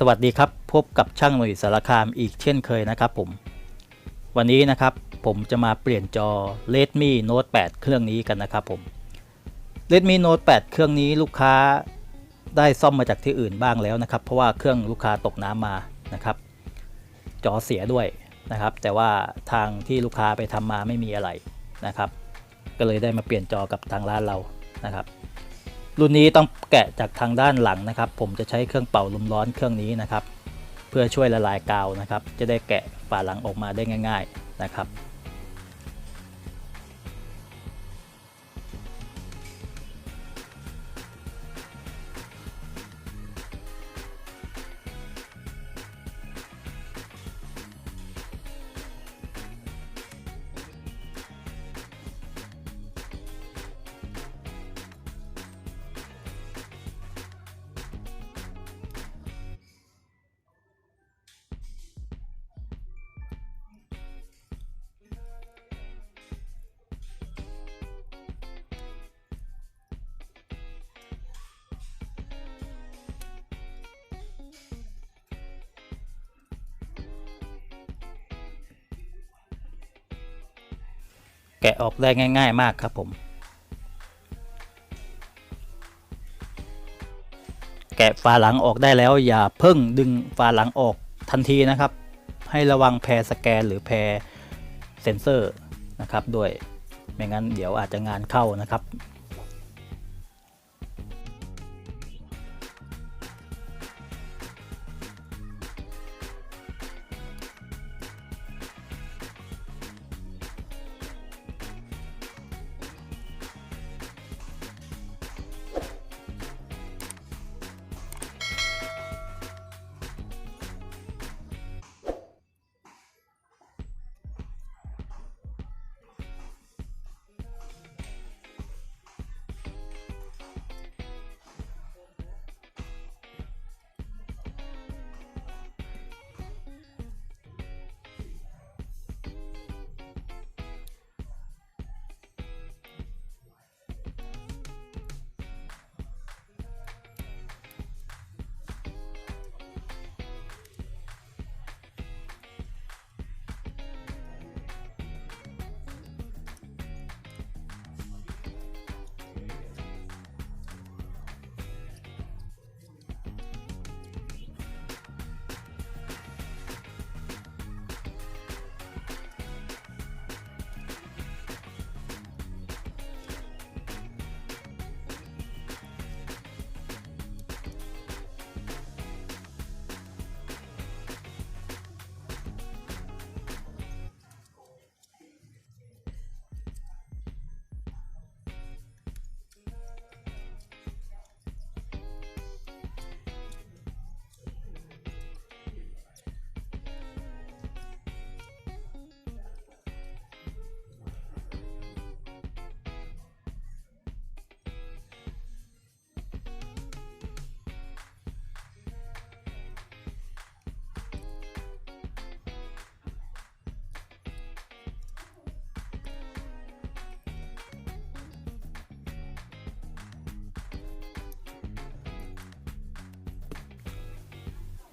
สวัสดีครับ พบกับช่างหนุ่ยสารคามอีกเช่นเคยนะครับผม วันนี้นะครับผมจะมาเปลี่ยนจอ Redmi Note 8 เครื่องนี้กันนะครับผม Redmi Note 8 เครื่องนี้ลูกค้าได้ซ่อมมาจากที่อื่นบ้างแล้วนะครับ เพราะว่าเครื่องลูกค้าตกน้ำมานะครับ จอเสียด้วยนะครับ แต่ว่าทางที่ลูกค้าไปทำมาไม่มีอะไรนะครับ ก็เลยได้มาเปลี่ยนจอกับทางร้านเรานะครับ รุ่นนี้ต้องแกะจากทางด้านหลังนะครับ ผมจะใช้เครื่องเป่าลมร้อนเครื่องนี้นะครับ เพื่อช่วยละลายกาวนะครับ จะได้แกะฝาหลังออกมาได้ง่าย ๆนะครับ แกะออกได้ง่าย ๆ มากครับผม แกะฝาหลังออกได้แล้วอย่าเพิ่งดึงฝาหลังออกทันทีนะครับ ให้ระวังแพรสแกนหรือแพรเซนเซอร์นะครับด้วยไม่งั้นเดี๋ยวอาจจะงานเข้านะครับ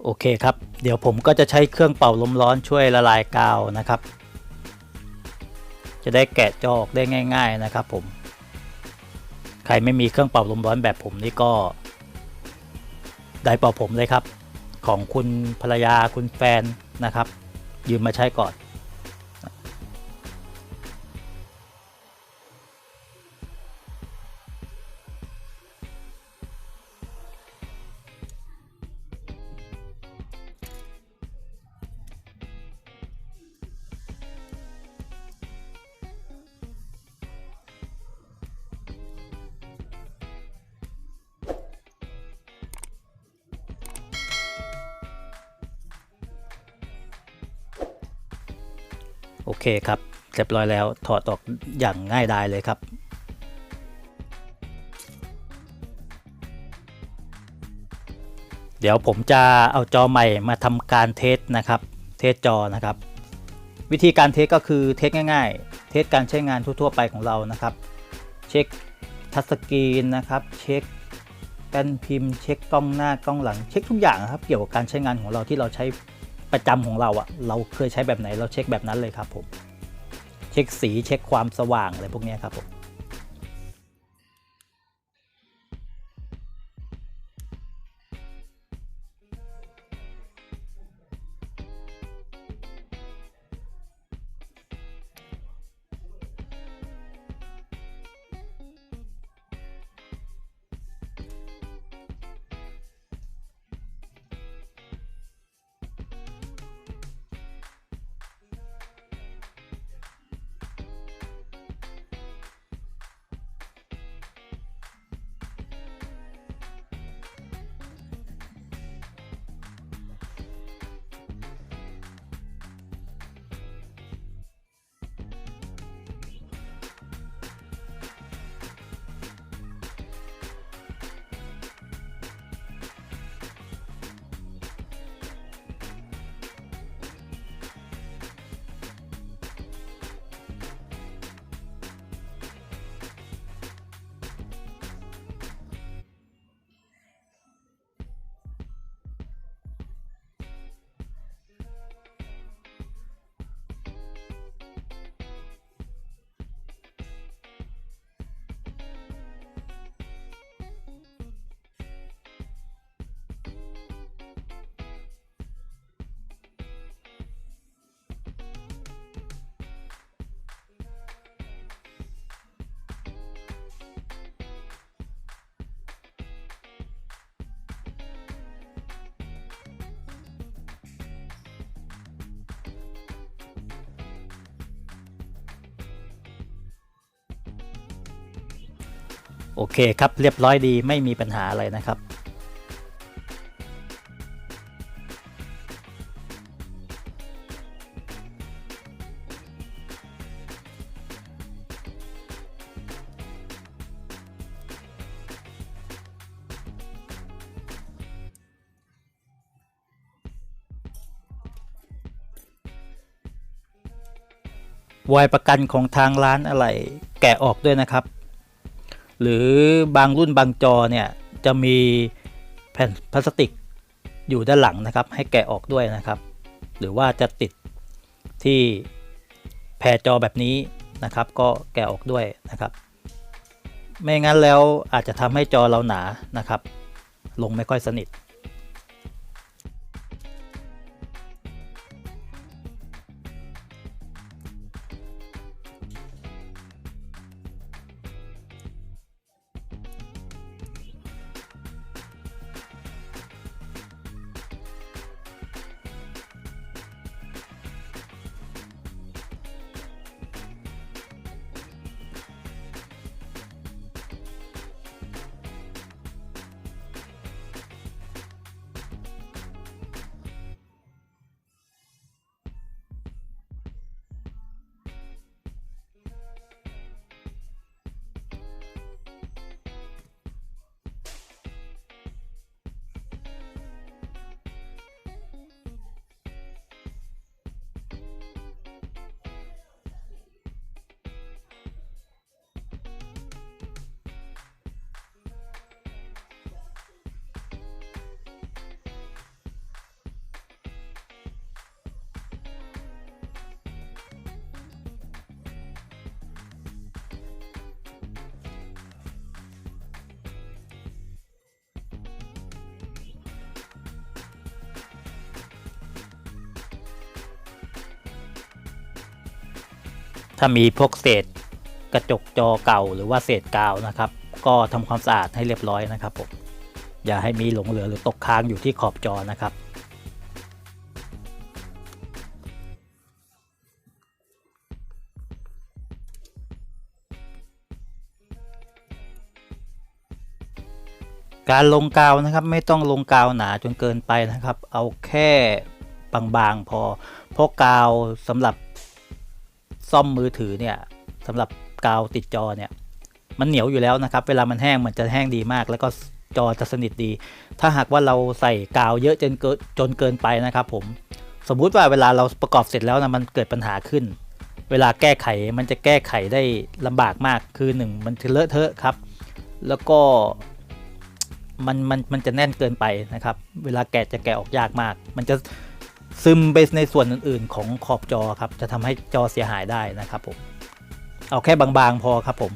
โอเคครับ เดี๋ยวผมก็จะใช้เครื่องเป่าลมร้อนช่วยละลายกาวนะครับ จะได้แกะจออกได้ง่าย ๆนะครับผม ใครไม่มีเครื่องเป่าลมร้อนแบบผมนี่ก็ ได้เป่าผมเลยครับ ของคุณภรรยาคุณแฟนนะครับ ยืมมาใช้ก่อน โอเคครับเรียบร้อยแล้วถอดออกอย่างง่ายดายเลยครับ เดี๋ยวผมจะเอาจอใหม่มาทำการเทสนะครับ เทสจอนะครับ วิธีการเทสก็คือเทสง่าย ๆ เทสการใช้งานทั่วๆไปของเรานะครับ เช็คทัชสกรีนนะครับ เช็คป้นพิมพ์ เช็คกล้องหน้ากล้องหลัง เช็คทุกอย่างครับ เกี่ยวกับการใช้งานของเราที่เราใช้ ประจำของเราอะเราเคยใช้แบบไหนเราเช็คแบบนั้นเลยครับผม เช็คสีเช็คความสว่างอะไรพวกนี้ครับผม โอเคครับเรียบร้อยดีไม่มีปัญหาอะไรนะครับวายประกันของทางร้านอะไรแกะออกด้วยนะครับ หรือบางรุ่นบางจอเนี่ยจะมีแผ่นพลาสติกอยู่ด้านหลังนะครับ ให้แกะออกด้วยนะครับ หรือว่าจะติดที่แผ่จอแบบนี้นะครับ ก็แกะออกด้วยนะครับ ไม่งั้นแล้วอาจจะทำให้จอเราหนานะครับ ลงไม่ค่อยสนิท ถ้ามีพวกเศษกระจกจอเก่าหรือว่าเศษกาวนะครับ ก็ทำความสะอาดให้เรียบร้อยนะครับผมอย่าให้มีหลงเหลือหรือตกค้างอยู่ที่ขอบจอนะครับ การลงกาวนะครับไม่ต้องลงกาวหนาจนเกินไปนะครับ เอาแค่บางๆพอเพราะกาวสำหรับ ซ่อมมือถือเนี่ยสำหรับกาวติดจอเนี่ยมันเหนียวอยู่แล้วนะครับ เวลามันแห้งมันจะแห้งดีมาก แล้วก็จอจะสนิทดี ถ้าหากว่าเราใส่กาวเยอะจนเกินจนเกินไปนะครับผมสมมุติว่าเวลาเราประกอบเสร็จแล้วนะมันเกิดปัญหาขึ้น เวลาแก้ไขมันจะแก้ไขได้ลำบากมากคือหนึ่งมันเลอะเทอะครับ แล้วก็มันมันมันจะแน่นเกินไปนะครับ เวลาแกะจะแกะออกยากมาก มันจะ ซึมไปในส่วนอื่น ๆ ของขอบจอครับ จะทำให้จอเสียหายได้นะครับผม เอาแค่บางๆพอครับผม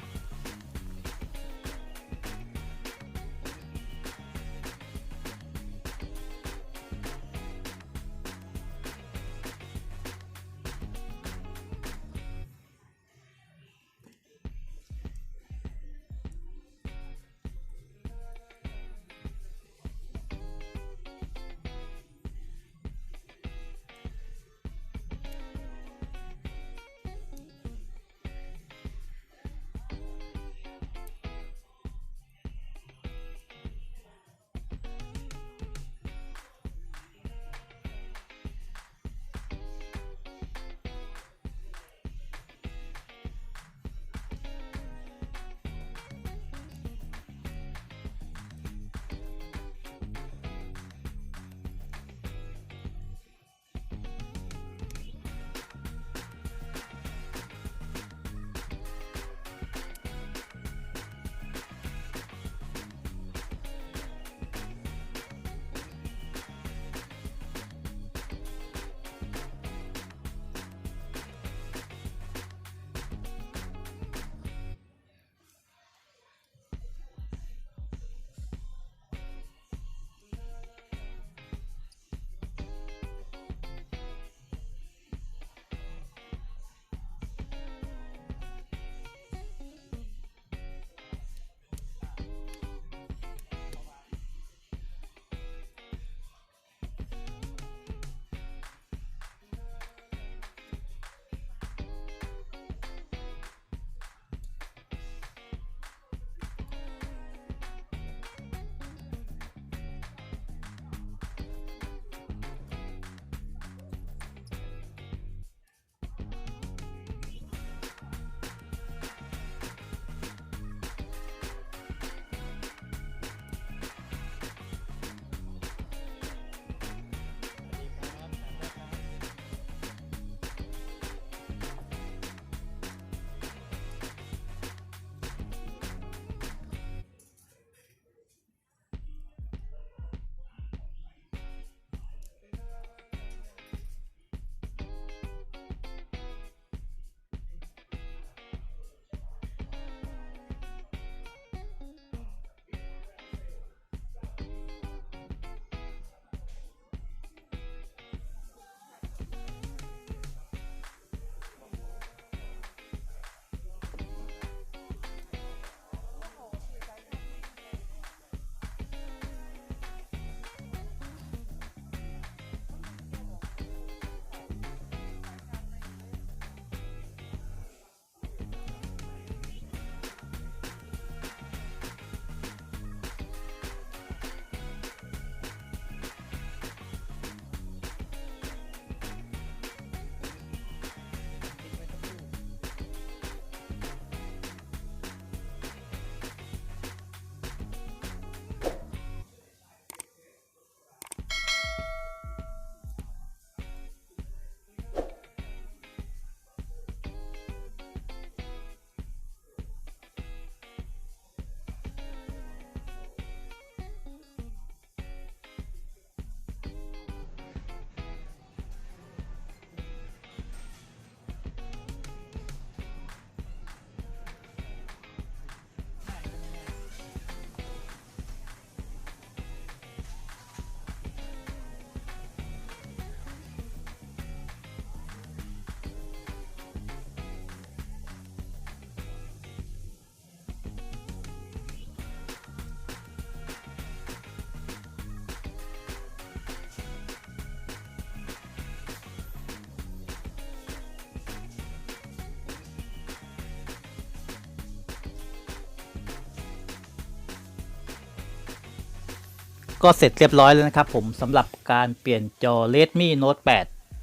ก็เสร็จเรียบร้อยแล้วนะครับ ผมสำหรับการเปลี่ยนจอ Redmi Note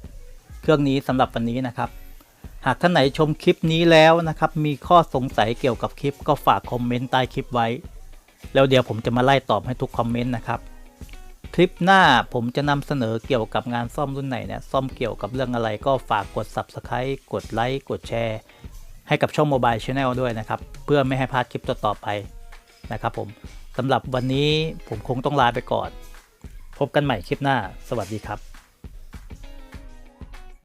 8 เครื่องนี้สำหรับวันนี้นะครับ หากท่านไหนชมคลิปนี้แล้วนะครับ มีข้อสงสัยเกี่ยวกับคลิปก็ฝากคอมเมนต์ใต้คลิปไว้ แล้วเดี๋ยวผมจะมาไล่ตอบให้ทุกคอมเมนต์นะครับ คลิปหน้าผมจะนำเสนอเกี่ยวกับงานซ่อมรุ่นไหนเนี่ยซ่อมเกี่ยวกับเรื่องอะไรก็ฝากกด Subscribe กดไลค์กดแชร์ให้กับช่อง Mobile Channel ด้วยนะครับ เพื่อไม่ให้พลาดคลิปต่อๆไปนะครับผม สำหรับวันนี้ผมคงต้องลาไปก่อน พบกันใหม่คลิปหน้า สวัสดีครับ